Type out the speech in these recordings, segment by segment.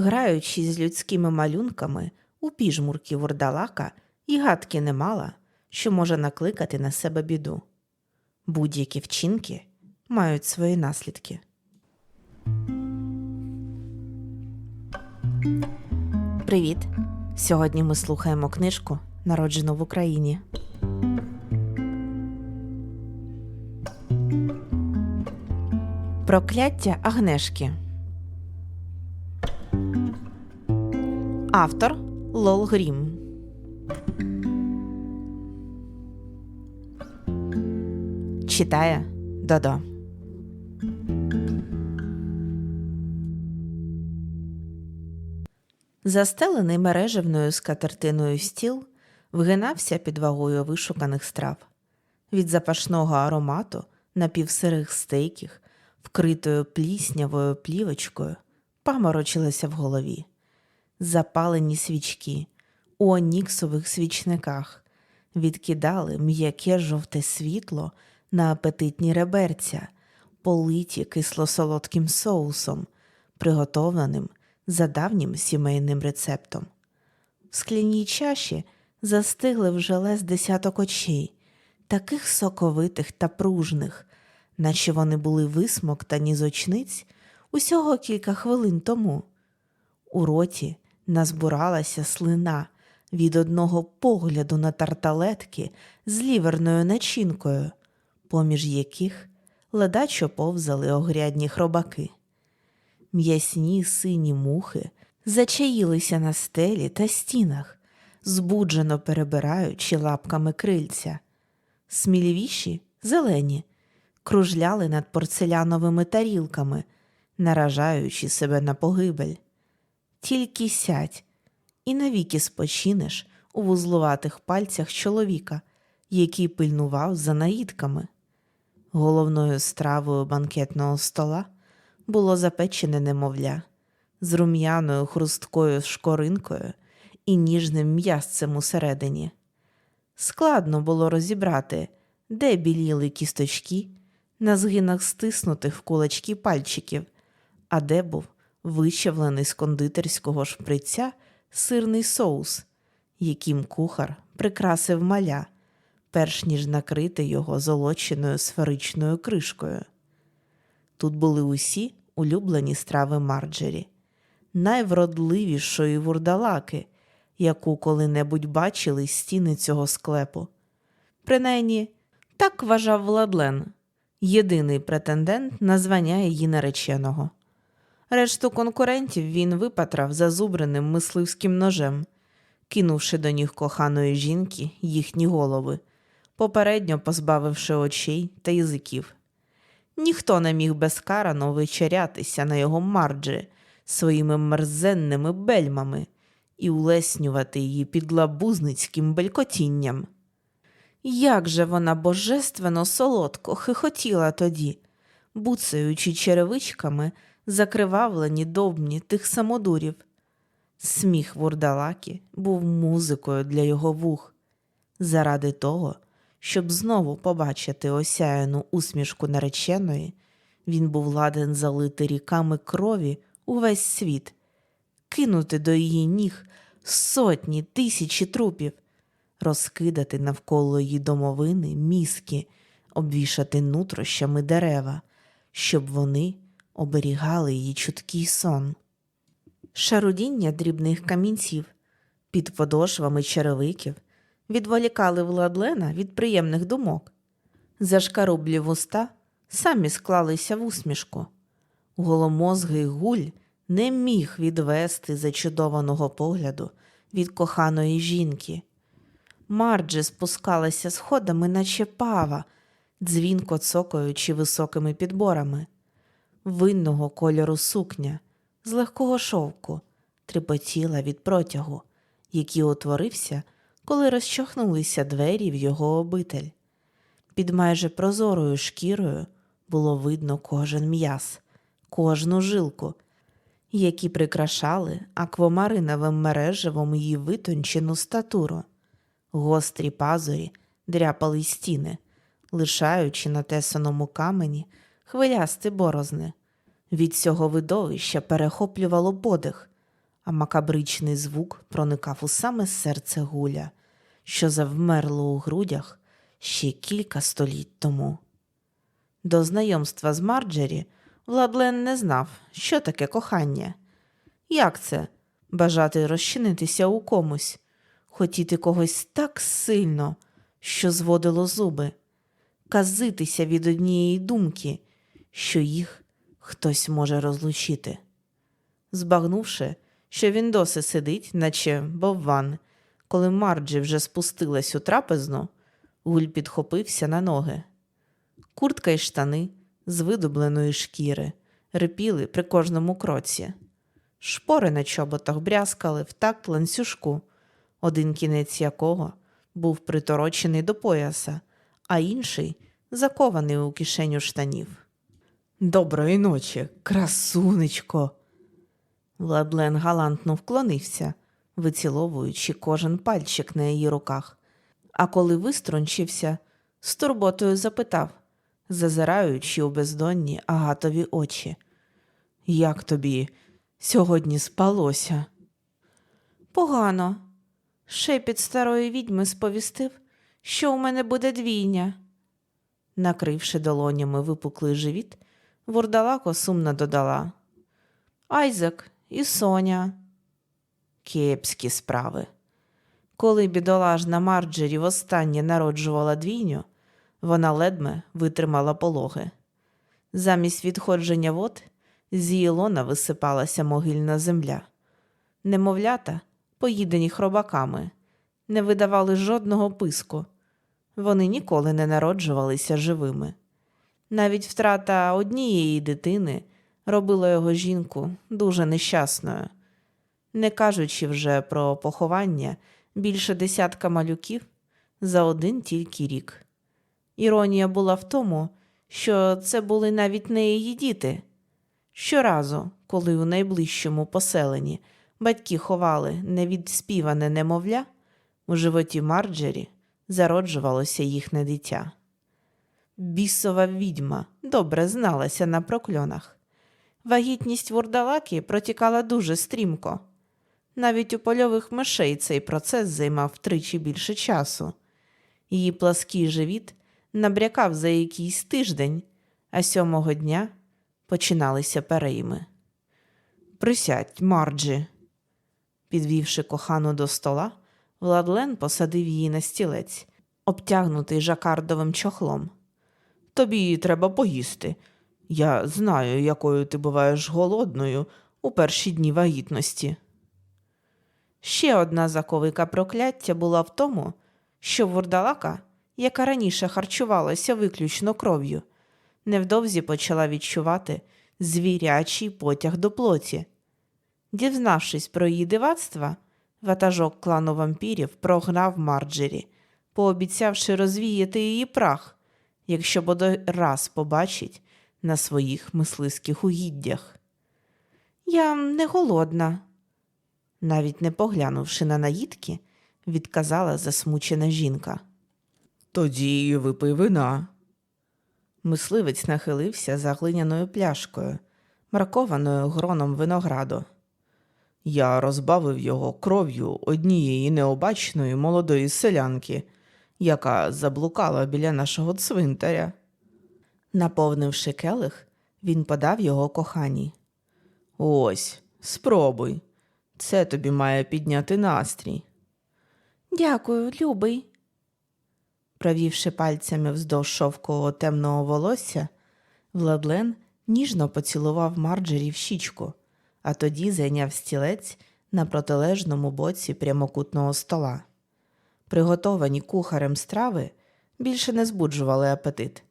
Граючи з людськими малюнками у піжмурки вурдалака, і гадки не мала, що може накликати на себе біду. Будь-які вчинки мають свої наслідки. Привіт! Сьогодні ми слухаємо книжку Народжену в Україні. Прокляття Агнешки. Автор Лол Грім. Читає Додо. Застелений мережевною скатертиною стіл вгинався під вагою вишуканих страв. Від запашного аромату напівсирих стейків, вкритою пліснявою плівочкою, паморочилося в голові. Запалені свічки у оніксових свічниках відкидали м'яке жовте світло на апетитні реберця, политі кисло-солодким соусом, приготовленим за давнім сімейним рецептом. В скляній чаші застигли вже лез десяток очей, таких соковитих та пружних, наче вони були висмоктані з очниць усього кілька хвилин тому. У роті назбиралася слина від одного погляду на тарталетки з ліверною начинкою, поміж яких ледачо повзали огрядні хробаки. М'ясні сині мухи зачаїлися на стелі та стінах, збуджено перебираючи лапками крильця. Смілівіші, зелені, кружляли над порцеляновими тарілками, наражаючи себе на погибель. Тільки сядь і навіки спочинеш у вузлуватих пальцях чоловіка, який пильнував за наїдками. Головною стравою банкетного стола було запечене немовля з рум'яною хрусткою шкоринкою і ніжним м'ясцем усередині. Складно було розібрати, де біліли кісточки на згинах стиснутих в кулачки пальчиків, а де був вичавлений з кондитерського шприця сирний соус, яким кухар прикрасив маля, перш ніж накрити його золоченою сферичною кришкою. Тут були усі улюблені страви Марджері, найвродливішої вурдалаки, яку коли-небудь бачили стіни цього склепу. Принаймні, так вважав Владлен, єдиний претендент на звання її нареченого. Решту конкурентів він випатрав зазубреним мисливським ножем, кинувши до ніг коханої жінки їхні голови, попередньо позбавивши очей та язиків. Ніхто не міг безкарано вечерятися на його марджі своїми мерзенними бельмами і улеснювати її підлабузницьким белькотінням. Як же вона божественно солодко хихотіла тоді, буцаючи черевичками закривавлені довбні тих самодурів. Сміх вурдалаки був музикою для його вух. Заради того, щоб знову побачити осяяну усмішку нареченої, він був ладен залити ріками крові увесь світ, кинути до її ніг сотні тисячі трупів, розкидати навколо її домовини мізки, обвішати нутрощами дерева, щоб вони оберігали її чуткий сон. Шарудіння дрібних камінців під подошвами черевиків відволікали Владлена від приємних думок. Зашкарублі вуста самі склалися в усмішку. Голомозгий гуль не міг відвести зачудованого погляду від коханої жінки. Марджі спускалася сходами, наче пава, дзвінко цокаючи високими підборами. Винного кольору сукня з легкого шовку трепотіла від протягу, який утворився, коли розчохнулися двері в його обитель. Під майже прозорою шкірою було видно кожен м'яз, кожну жилку, які прикрашали аквамариновим мереживом її витончену статуру. Гострі пазурі дряпали стіни, лишаючи на тесаному камені хвилясті борозни. Від цього видовища перехоплювало подих, а макабричний звук проникав у саме серце гуля, що завмерло у грудях ще кілька століть тому. До знайомства з Марджері Владлен не знав, що таке кохання. Як це бажати розчинитися у комусь, хотіти когось так сильно, що зводило зуби, казитися від однієї думки, що їх хтось може розлучити. Збагнувши, що він досі сидить, наче бовван, коли Марджі вже спустилась у трапезну, гуль підхопився на ноги. Куртка й штани з видобленої шкіри рипіли при кожному кроці. Шпори на чоботах брязкали в такт ланцюжку, один кінець якого був приторочений до пояса, а інший закований у кишеню штанів. Доброї ночі, красунечко. Владлен галантно вклонився, виціловуючи кожен пальчик на її руках, а коли виструнчився, з турботою запитав, зазираючи у бездонні агатові очі. Як тобі сьогодні спалося? Погано. Шепіт старої відьми сповістив, що у мене буде двійня. Накривши долонями випуклий живіт, вурдалако сумно додала. Айзек і Соня. Кепські справи. Коли бідолажна Марджері востаннє народжувала двійню, вона ледме витримала пологи. Замість відходження вод з її лона висипалася могильна земля. Немовлята, поїдені хробаками, не видавали жодного писку. Вони ніколи не народжувалися живими. Навіть втрата однієї дитини робила його жінку дуже нещасною. Не кажучи вже про поховання більше десятка малюків за один тільки рік. Іронія була в тому, що це були навіть не її діти. Щоразу, коли у найближчому поселенні батьки ховали невідспіване немовля, у животі Марджері зароджувалося їхнє дитя. Бісова відьма добре зналася на прокльонах. Вагітність вурдалаки протікала дуже стрімко. Навіть у польових мишей цей процес займав втричі більше часу. Її плаский живіт набрякав за якийсь тиждень, а сьомого дня починалися перейми. Присядь, Марджі. Підвівши кохану до стола, Владлен посадив її на стілець, обтягнутий жакардовим чохлом. Тобі треба поїсти. Я знаю, якою ти буваєш голодною у перші дні вагітності. Ще одна заковика прокляття була в тому, що вурдалака, яка раніше харчувалася виключно кров'ю, невдовзі почала відчувати звірячий потяг до плоті. Дізнавшись про її дивацтва, ватажок клану вампірів прогнав Марджері, пообіцявши розвіяти її прах, якщо бодай раз побачить на своїх мисливських угіддях. Я не голодна, навіть не поглянувши на наїдки, відказала засмучена жінка. Тоді випий вина. Мисливець нахилився за глиняною пляшкою, маркованою гроном винограду. Я розбавив його кров'ю однієї необачної молодої селянки, яка заблукала біля нашого цвинтаря. Наповнивши келих, він подав його коханій. Ось, спробуй. Це тобі має підняти настрій. Дякую, любий. Провівши пальцями вздовж шовкового темного волосся, Владлен ніжно поцілував Марджері в щічку, а тоді зайняв стілець на протилежному боці прямокутного стола. Приготовані кухарем страви більше не збуджували апетит.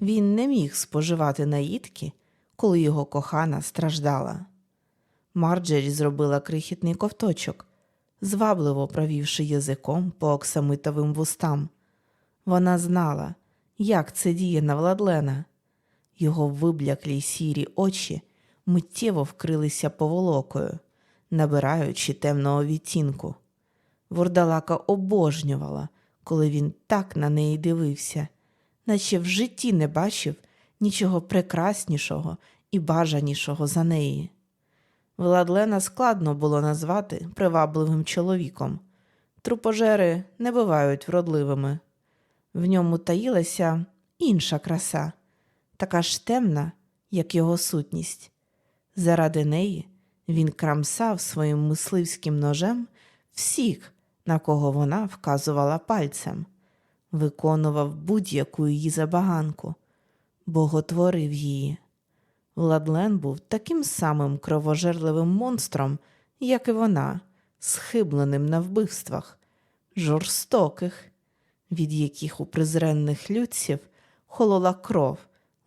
Він не міг споживати наїдки, коли його кохана страждала. Марджері зробила крихітний ковточок, звабливо провівши язиком по оксамитовим вустам. Вона знала, як це діє на Владлена. Його вибляклі сірі очі миттєво вкрилися поволокою, набираючи темного відтінку. Вурдалака обожнювала, коли він так на неї дивився, наче в житті не бачив нічого прекраснішого і бажанішого за неї. Владлена складно було назвати привабливим чоловіком. Трупожери не бувають вродливими. В ньому таїлася інша краса, така ж темна, як його сутність. Заради неї він крамсав своїм мисливським ножем всіх, на кого вона вказувала пальцем, виконував будь-яку її забаганку, боготворив її. Владлен був таким самим кровожерливим монстром, як і вона, схибленим на вбивствах, жорстоких, від яких у презренних людців холола кров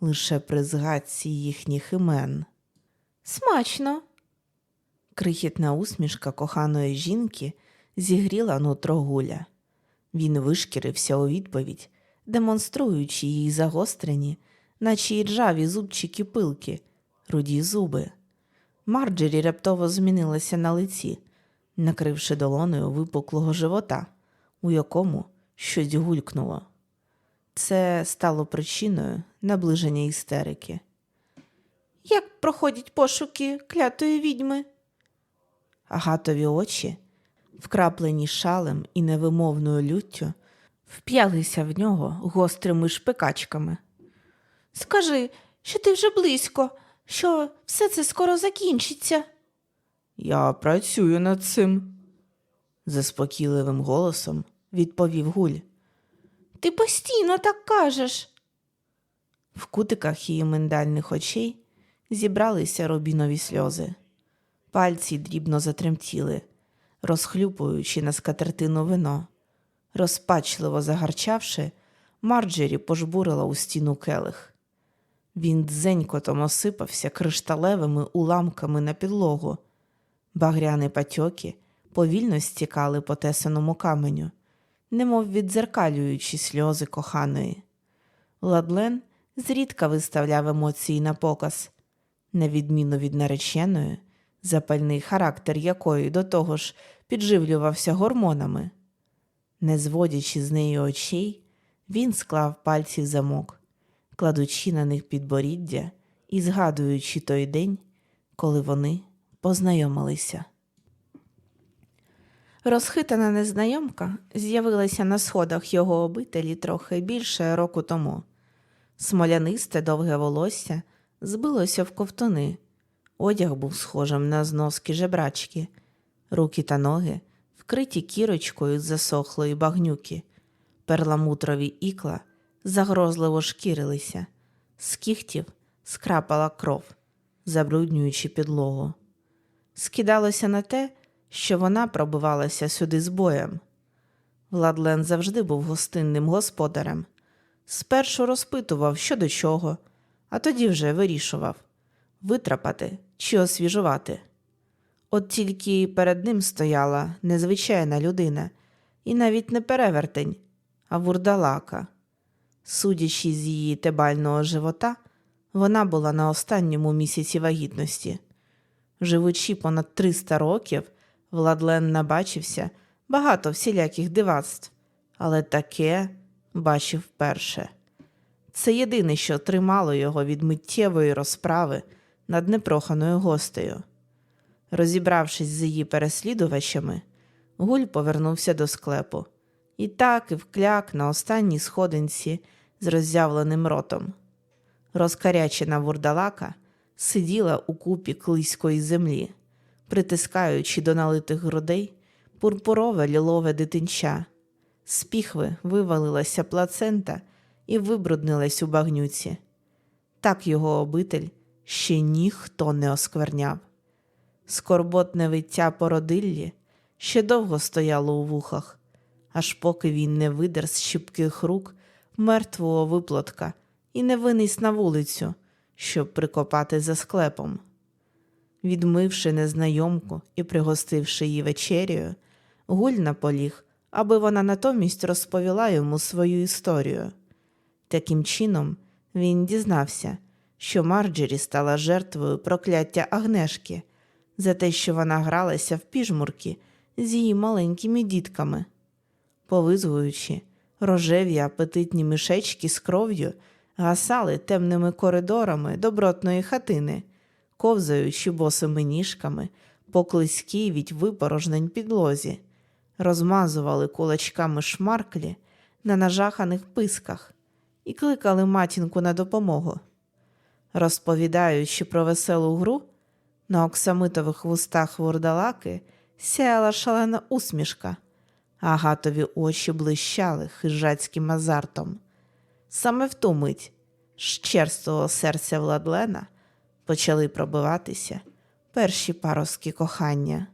лише при згадці їхніх імен. Смачно. Крихітна усмішка коханої жінки зігріла нутро гуля. Він вишкірився у відповідь, демонструючи їй загострені, наче й ржаві зубчики пилки, руді зуби. Марджері раптово змінилася на лиці, накривши долоною випуклого живота, у якому щось гулькнуло. Це стало причиною наближення істерики. Як проходять пошуки клятої відьми? Агатові очі, вкраплені шалем і невимовною люттю, вп'ялися в нього гострими шпикачками. Скажи, що ти вже близько, що все це скоро закінчиться. Я працюю над цим, заспокійливим голосом відповів Гуль. Ти постійно так кажеш. В кутиках її миндальних очей зібралися рубінові сльози. Пальці дрібно затремтіли, розхлюпуючи на скатертину вино. Розпачливо загарчавши, Марджері пожбурила у стіну келих. Він дзенькотом осипався кришталевими уламками на підлогу. Багряні патьоки повільно стікали по тесаному каменю, немов віддзеркалюючи сльози коханої. Ладлен зрідка виставляв емоції на показ, на відміну від нареченої, запальний характер якої до того ж підживлювався гормонами. Не зводячи з неї очей, він склав пальці в замок, кладучи на них підборіддя і згадуючи той день, коли вони познайомилися. Розхитана незнайомка з'явилася на сходах його обителі трохи більше року тому. Смолянисте довге волосся збилося в ковтуни, одяг був схожим на зноски жебрачки, руки та ноги вкриті кірочкою з засохлої багнюки, перламутрові ікла загрозливо шкірилися, з кіхтів скрапала кров, забруднюючи підлогу. Скидалося на те, що вона пробивалася сюди з боєм. Владлен завжди був гостинним господарем. Спершу розпитував, що до чого, а тоді вже вирішував витрапати чи освіжувати. От тільки перед ним стояла незвичайна людина, і навіть не перевертень, а вурдалака. Судячи з її тебального живота, вона була на останньому місяці вагітності. Живучи понад 300 років, Владлен набачився багато всіляких дивацтв, але таке бачив вперше. Це єдине, що тримало його від миттєвої розправи над непроханою гостею. Розібравшись з її переслідувачами, Гуль повернувся до склепу і так і вкляк на останній сходинці з роззявленим ротом. Розкарячена вурдалака сиділа у купі клиської землі, притискаючи до налитих грудей пурпурове лілове дитинча. З піхви вивалилася плацента і вибруднилась у багнюці. Так його обитель ще ніхто не оскверняв. Скорботне виття породиллі ще довго стояло у вухах, аж поки він не видер з щіпких рук мертвого виплотка і не виніс на вулицю, щоб прикопати за склепом. Відмивши незнайомку і пригостивши її вечерю, гуль наполіг, аби вона натомість розповіла йому свою історію. Таким чином, він дізнався, що Марджері стала жертвою прокляття Агнешки за те, що вона гралася в піжмурки з її маленькими дітками. Повизгуючи, рожеві апетитні мішечки з кров'ю гасали темними коридорами добротної хатини, ковзаючи босими ніжками по клизькій від випорожнень підлозі, розмазували кулачками шмарклі на нажаханих писках і кликали матінку на допомогу. Розповідаючи про веселу гру, на оксамитових вустах вурдалаки сяяла шалена усмішка, а гатові очі блищали хижацьким азартом. Саме в ту мить з черствого серця Владлена почали пробиватися перші паростки кохання.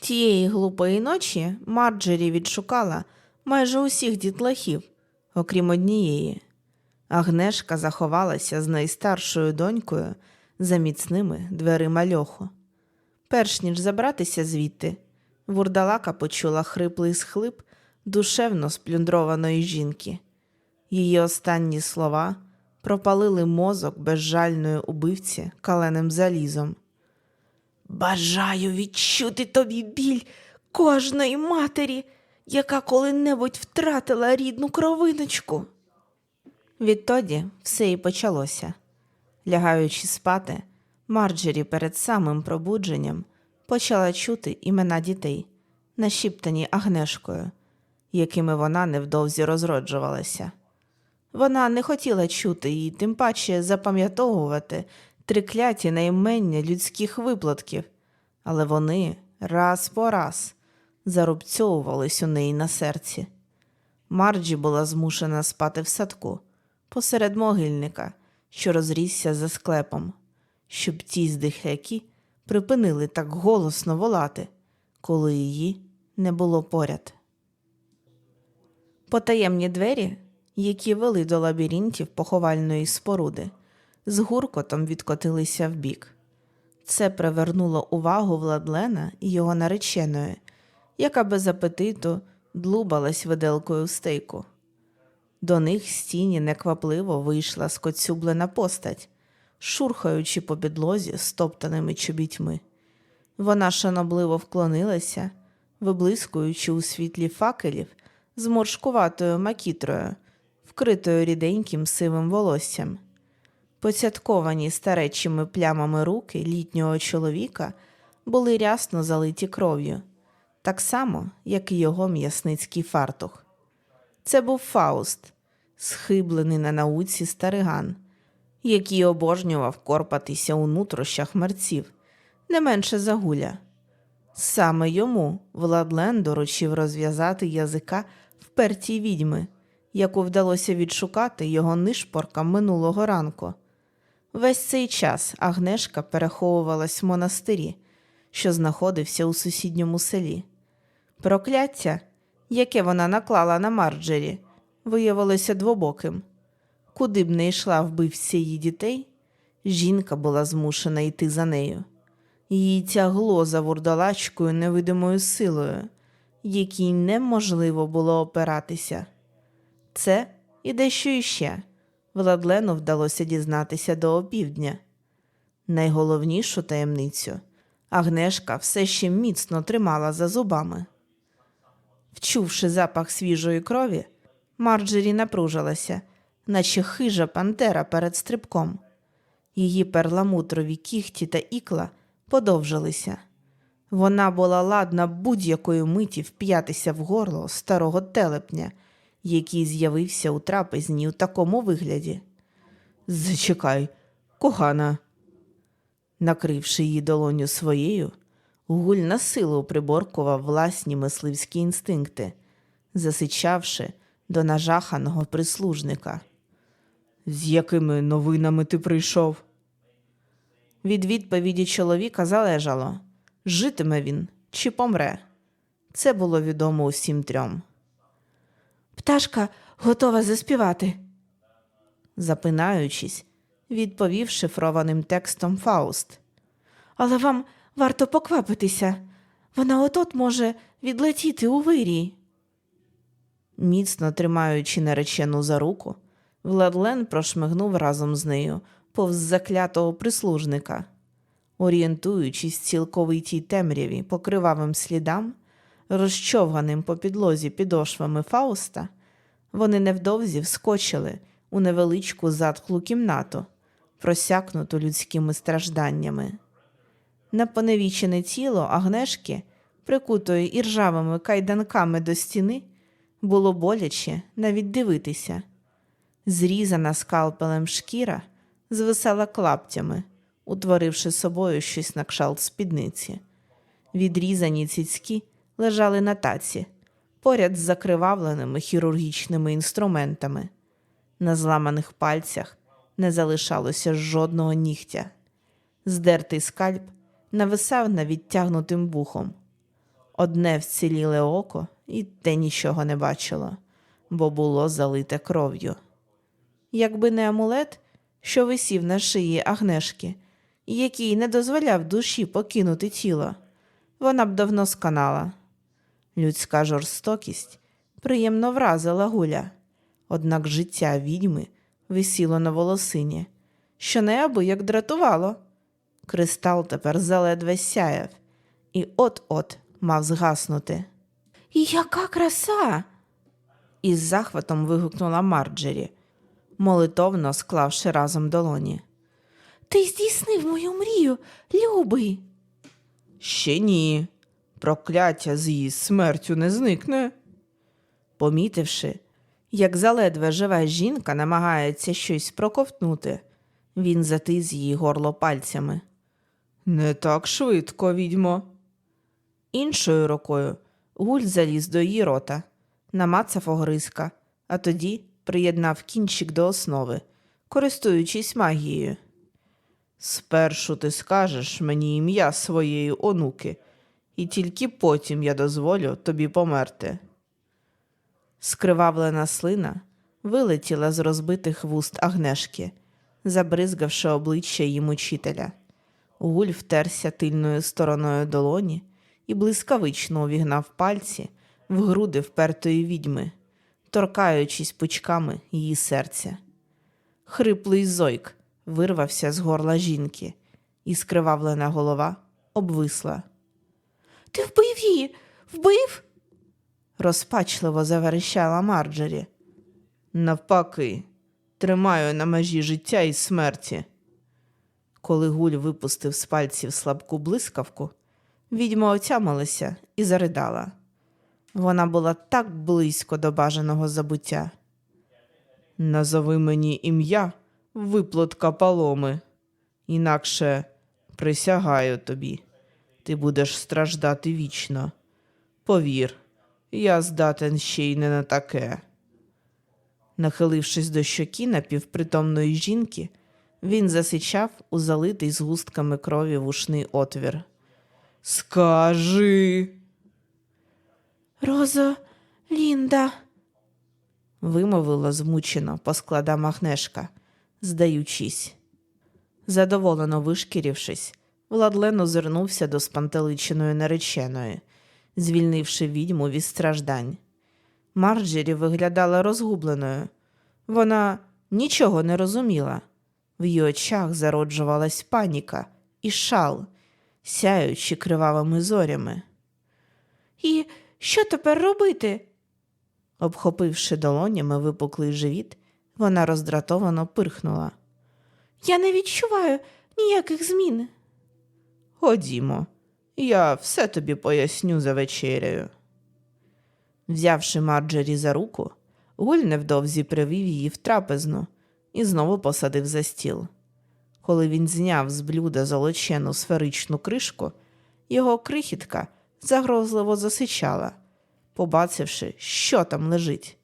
Тієї глупої ночі Марджері відшукала майже усіх дітлахів, окрім однієї. Агнешка заховалася з найстаршою донькою за міцними дверима льоху. Перш ніж забратися звідти, вурдалака почула хриплий схлип душевно сплюндрованої жінки. Її останні слова пропалили мозок безжальної убивці каленим залізом. Бажаю відчути тобі біль кожної матері, яка коли-небудь втратила рідну кровиночку. Відтоді все і почалося. Лягаючи спати, Марджері перед самим пробудженням почала чути імена дітей, нашіптані Агнешкою, якими вона невдовзі розроджувалася. Вона не хотіла чути і тим паче запам'ятовувати трикляті наймення людських виплатків, але вони раз по раз зарубцьовувались у неї на серці. Марджі була змушена спати в садку посеред могильника, що розрісся за склепом, щоб ті здихляки припинили так голосно волати, коли її не було поряд. Потаємні двері, які вели до лабіринтів поховальної споруди, з гуркотом відкотилися вбік. Це привернуло увагу Владлена і його нареченої, яка без апетиту длубалась виделкою в стейку. До них з тіні неквапливо вийшла скоцюблена постать, шурхаючи по підлозі стоптаними чобітьми. Вона шанобливо вклонилася, виблискуючи у світлі факелів з моршкуватою макітрою, вкритою ріденьким сивим волоссям. Поцятковані старечими плямами руки літнього чоловіка були рясно залиті кров'ю, так само, як і його м'ясницький фартух. Це був Фауст, схиблений на науці стариган, який обожнював корпатися у нутрощах мерців, не менше загуля. Саме йому Владлен доручив розв'язати язика впертій відьми, яку вдалося відшукати його нишпоркам минулого ранку. Весь цей час Агнешка переховувалась в монастирі, що знаходився у сусідньому селі. Прокляття, яке вона наклала на Марджері, виявилося двобоким. Куди б не йшла вбивця її дітей, жінка була змушена йти за нею. Її тягло за вурдалачкою невидимою силою, якій неможливо було опиратися. Це і дещо іще. Владлену вдалося дізнатися до опівдня. Найголовнішу таємницю Агнешка все ще міцно тримала за зубами. Вчувши запах свіжої крові, Марджері напружилася, наче хижа пантера перед стрибком. Її перламутрові кіхті та ікла подовжилися. Вона була ладна будь-якої миті вп'ятися в горло старого телепня, який з'явився у трапезні у такому вигляді. Зачекай, кохана. Накривши її долоню своєю, гуль на силу приборкував власні мисливські інстинкти, засичавши до нажаханого прислужника. З якими новинами ти прийшов? Від відповіді чоловіка залежало, житиме він чи помре. Це було відомо усім трьом. Пташка готова заспівати. Запинаючись, відповів шифрованим текстом Фауст. Але вам варто поквапитися. Вона отот може відлетіти у вирій. Міцно тримаючи наречену за руку, Владлен прошмигнув разом з нею повз заклятого прислужника. Орієнтуючись цілковитій темряві по кривавим слідам, розчовганим по підлозі підошвами Фауста, вони невдовзі вскочили у невеличку затхлу кімнату, просякнуту людськими стражданнями. На поневічене тіло Агнешки, прикутої іржавими кайданками до стіни, було боляче навіть дивитися. Зрізана скалпелем шкіра звисала клаптями, утворивши собою щось на кшалт спідниці. Відрізані цицьки лежали на таці, поряд з закривавленими хірургічними інструментами. На зламаних пальцях не залишалося жодного нігтя. Здертий скальп нависав над відтягнутим вухом. Одне вціліле око і те нічого не бачило, бо було залите кров'ю. Якби не амулет, що висів на шиї Агнешки, який не дозволяв душі покинути тіло, вона б давно сканала. Людська жорстокість приємно вразила гуля, однак життя відьми висіло на волосині, що неабияк дратувало. Кристал тепер заледве сяяв і от-от мав згаснути. Яка краса! із захватом вигукнула Марджері, молитовно склавши разом долоні. Ти здійснив мою мрію, любий. Ще ні. Прокляття з її смертю не зникне. Помітивши, як заледве жива жінка намагається щось проковтнути, він затис її горло пальцями. Не так швидко, відьмо. Іншою рукою гуль заліз до її рота, намацав огризка, а тоді приєднав кінчик до основи, користуючись магією. Спершу ти скажеш мені ім'я своєї онуки, і тільки потім я дозволю тобі померти. Скривавлена слина вилетіла з розбитих вуст Агнешки, забризгавши обличчя її мучителя. Гуль втерся тильною стороною долоні і блискавично увігнав пальці в груди впертої відьми, торкаючись пучками її серця. Хриплий зойк вирвався з горла жінки, і скривавлена голова обвисла. Ти вбив її? Вбив? розпачливо заверещала Марджері. Навпаки, тримаю на межі життя і смерті. Коли гуль випустив з пальців слабку блискавку, відьма отямилася і заридала. Вона була так близько до бажаного забуття. Назови мені ім'я, виплотка паломи, інакше присягаю тобі, ти будеш страждати вічно. Повір, я здатен ще й не на таке. Нахилившись до щоки напівпритомної жінки, він засичав у залитий згустками крові вушний отвір. Скажи. Розо Лінда. вимовила змучено по складам Агнешка, здаючись. Задоволено вишкірившись, Владлен озирнувся до спантеличеної нареченої, звільнивши відьму від страждань. Марджері виглядала розгубленою. Вона нічого не розуміла. В її очах зароджувалась паніка і шал, сяючи кривавими зорями. І що тепер робити? Обхопивши долонями випуклий живіт, вона роздратовано пирхнула. Я не відчуваю ніяких змін. Ходімо, я все тобі поясню за вечерею. Взявши Марджері за руку, Гуль невдовзі привів її в трапезну і знову посадив за стіл. Коли він зняв з блюда золочену сферичну кришку, його крихітка загрозливо засичала, побачивши, що там лежить.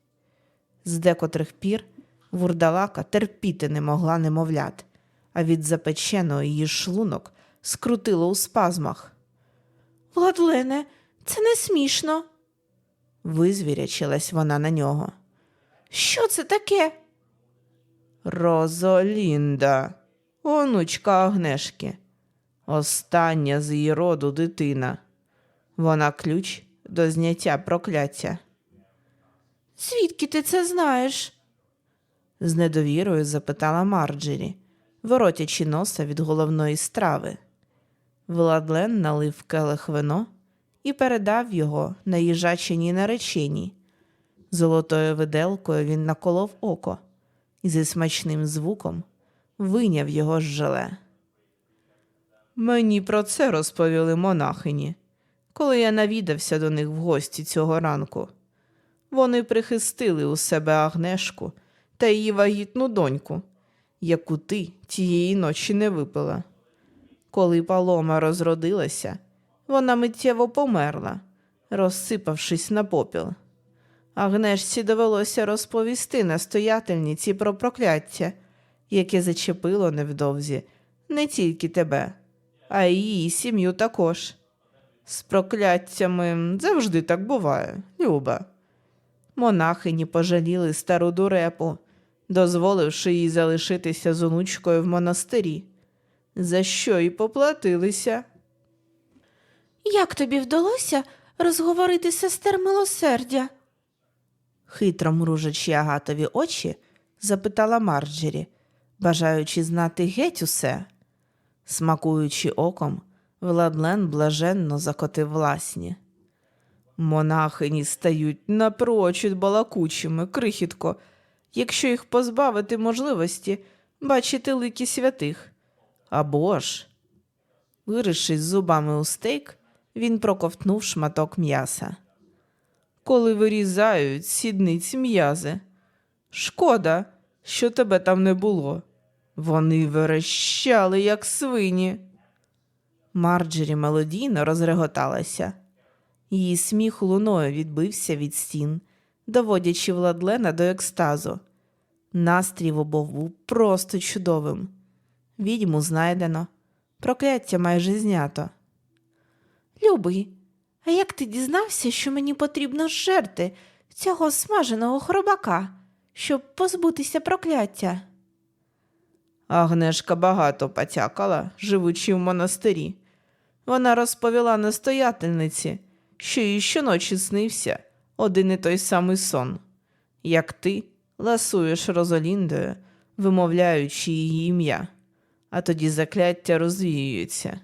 З декотрих пір вурдалака терпіти не могла немовлят, а від запеченого її шлунок скрутило у спазмах. Владлене, це не смішно. Визвірячилась вона на нього. Що це таке? Розолінда, онучка Агнешки, остання з її роду дитина. Вона ключ до зняття прокляття. Звідки ти це знаєш? з недовірою запитала Марджері, воротячи носа від головної страви. Владлен налив келих вино і передав його наїжаченій нареченій. Золотою виделкою він наколов око і зі смачним звуком виняв його з желе. Мені про це розповіли монахині, коли я навідався до них в гості цього ранку. Вони прихистили у себе Агнешку та її вагітну доньку, яку ти тієї ночі не випила. Коли палома розродилася, вона миттєво померла, розсипавшись на попіл. Агнешці довелося розповісти настоятельниці про прокляття, яке зачепило невдовзі не тільки тебе, а й її сім'ю також. З прокляттями завжди так буває, Люба. Монахині пожаліли стару дурепу, дозволивши їй залишитися з онучкою в монастирі, за що й поплатилися. Як тобі вдалося розговорити сестер милосердя? Хитро мружачи агатові очі, запитала Марджері, бажаючи знати геть усе. Смакуючи оком, Владлен блаженно закотив власні. Монахині стають напрочуд балакучими, крихітко, якщо їх позбавити можливості бачити лики святих. Або ж, вирішившись зубами у стейк, він проковтнув шматок м'яса коли вирізають сідниці м'язи. Шкода, що тебе там не було. Вони верещали, як свині. Марджері мелодійно розреготалася. Її сміх луною відбився від стін, доводячи Владлена до екстазу. Настрій в обох був просто чудовим. Відьму знайдено, прокляття майже знято. Любий, а як ти дізнався, що мені потрібно жерти цього смаженого хробака, щоб позбутися прокляття? Агнешка багато потякала, живучи в монастирі. Вона розповіла настоятельниці, що їй щоночі снився один і той самий сон, як ти ласуєш Розаліндою, вимовляючи її ім'я, а тоді закляття розвіюється.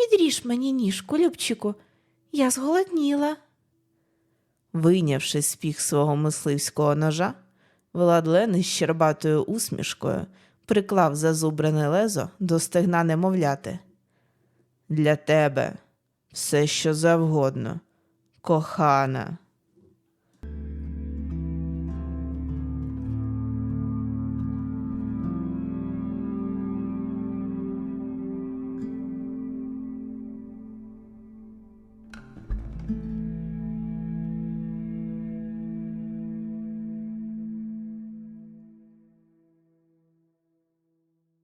Відріж мені ніжку, Любчику, я зголодніла. Вийнявши з піх свого мисливського ножа, Владлен із щербатою усмішкою приклав зазубрене лезо до стегна немовляти. Для тебе все, що завгодно, кохана.